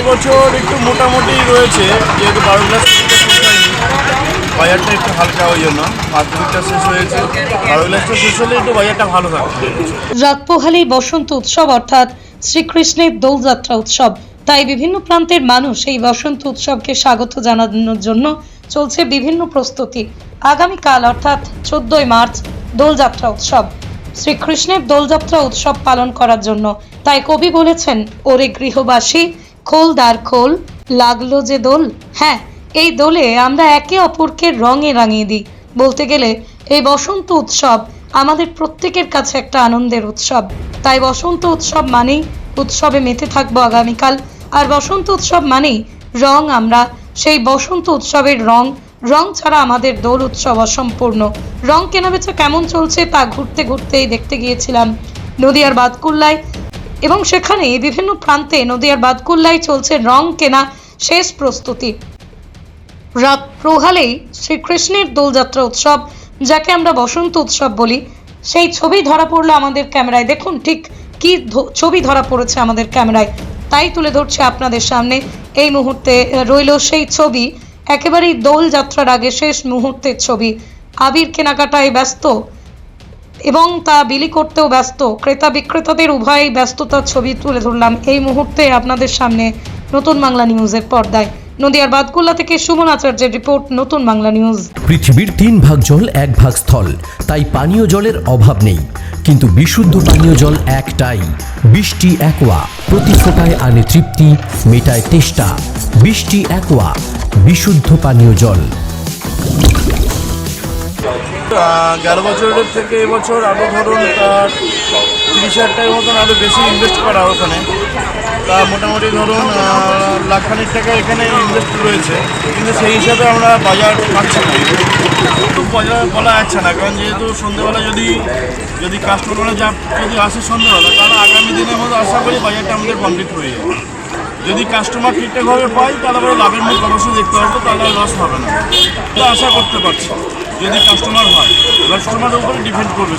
এবছর একটু মোটামুটি রয়েছে, যেহেতু বারো ক্লাস বাজারটা একটু হালকা ওই জন্য, মাধ্যমিকটা শেষ হয়েছে। বারো ক্লাসটা শেষ হলে একটু বাজারটা ভালো থাকবে। রাত বসন্ত উৎসব অর্থাৎ শ্রীকৃষ্ণের দোলযাত্রা উৎসব। তাই বিভিন্ন প্রান্তের মানুষ এই বসন্ত উৎসবকে স্বাগত জানানোর জন্য চলছে বিভিন্ন প্রস্তুতি। আগামীকাল অর্থাৎ চোদ্দই মার্চ, দোলযাত্রা উৎসব। শ্রীকৃষ্ণের দোলযাত্রা উৎসব পালন করার জন্য, তাই কবি বলেছেন, ওরে গৃহবাসী খোল দ্বার খোল, লাগল যে দোল। হ্যাঁ এই দোলে আমরা একে অপরকে রঙে রাঙিয়ে দিই। বলতে গেলে, এই বসন্ত উৎসব আমাদের প্রত্যেকের কাছে একটা আনন্দের উৎসব। তাই বসন্ত উৎসব মানেই উৎসবে মেতে থাকব আগামীকাল। আর বসন্ত উৎসব মানেই রং আমরা। সেই বসন্ত উৎসবের রং রং ছাড়া আমাদের দোল উৎসব অসম্পূর্ণ। রং কেনাবেচা কেমন চলছে তা ঘুরতে ঘুরতেই দেখতে গিয়েছিলাম। নদিয়ার বাদকুল্লায় এবং সেখানে বিভিন্ন প্রান্তে নদিয়ার বাদকুল্লায় চলছে রং কেনা শেষ প্রস্তুতি। রাত প্রহালেই শ্রীকৃষ্ণের দোলযাত্রা উৎসব, যাকে আমরা বসন্ত উৎসব বলি, সেই ছবি ধরা পড়ল আমাদের ক্যামেরায়। দেখুন ঠিক কি ছবি ধরা পড়েছে আমাদের ক্যামেরায়। তাই তুলে ধরছে আপনাদের সামনে। এই মুহূর্তে রইল সেই ছবি, একেবারেই দোলযাত্রার আগে শেষ মুহূর্তের ছবি। আবির কেনাকাটায় ব্যস্ত এবং তা বিলি করতেও ব্যস্ত। ক্রেতা বিক্রেতাদের উভয়ই ব্যস্ততার ছবি তুলে ধরলাম। এই মুহূর্তে আপনাদের সামনে নতুন বাংলা নিউজের পর্দায়। নদিয়ার বাদকুল্লা থেকে সুমন আচার্যের রিপোর্ট, নতুন বাংলা নিউজ। পৃথিবীর তিন ভাগ জল, এক ভাগ স্থল। তাই পানীয় জলের অভাব নেই। কিন্তু বিশুদ্ধ পানীয় জল একটাই। বৃষ্টি একোয়া। প্রতি ফোটায় আনে তৃপ্তি, মেটায় তেষ্টা। বৃষ্টি একোয়া। বিশুদ্ধ পানীয় জল। গেল বছরের থেকে এবছর আরও ধরুন, তার তিরিশ হাজার টাকার মতন আরও বেশি ইনভেস্ট করা ওখানে। তা মোটামুটি ধরুন লাখখানিক টাকা এখানে ইনভেস্ট রয়েছে। কিন্তু সেই হিসাবে আমরা বাজার পাচ্ছি না। বাজার বলা যাচ্ছে না, কারণ যেহেতু সন্ধ্যেবেলা যদি যদি কাস্টমাররা যা যদি আসে সন্ধ্যেবেলা, তাহলে আগামী দিনের মধ্যে আশা করি বাজারটা আমাদের কমপ্লিট হয়ে যাবে। যদি কাস্টমার ঠিকঠাকভাবে পাই তাহলে আমরা লাভের মুখ অবশ্যই দেখতে পারব, তাহলে লস হবে না। তো আশা করতে পারছি। যদি কাস্টমার হয় কাস্টমারের উপরে ডিপেন্ড করবে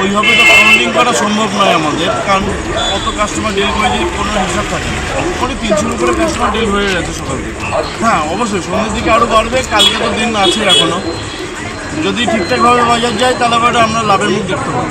ওইভাবে তো কাউন্টিং করা সম্ভব নয় আমাদের কারণ কত কাস্টমার ডিল করে যদি কোনো হিসাব থাকে। মোটামুটি তিনশোর উপরে কাস্টমার ডিল হয়ে গেছে সকাল থেকে হ্যাঁ অবশ্যই, সন্ধ্যের দিকে আরও বাড়বে, কালকে তো দিন আছে এখনও যদি ঠিকঠাকভাবে বাজার যায়, তাহলে আমরা লাভের মুখ দেখতে পাবো।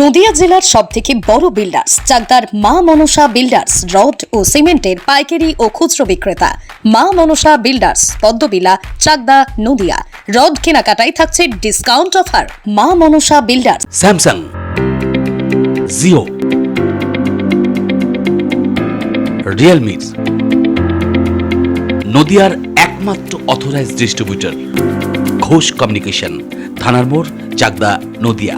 নদিয়া জেলার সব থেকে বড় বিল্ডার্স চাকদার মা মনসা বিল্ডার্স রড ও সিমেন্টের পাইকারি ও খুচরো বিক্রেতা। মা মনসা বিল্ডার্স পদ্মবিলা, চাকদা, নদিয়া। রড কেনাকাটায় থাকছে discount offer Ma Manasa builders Samsung Jio Realme নদিয়ার একমাত্র অথরাইজড ডিস্ট্রিবিউটর ঘোষ কমিউনিকেশন, থানার মোড়, চাকদা, নদিয়া।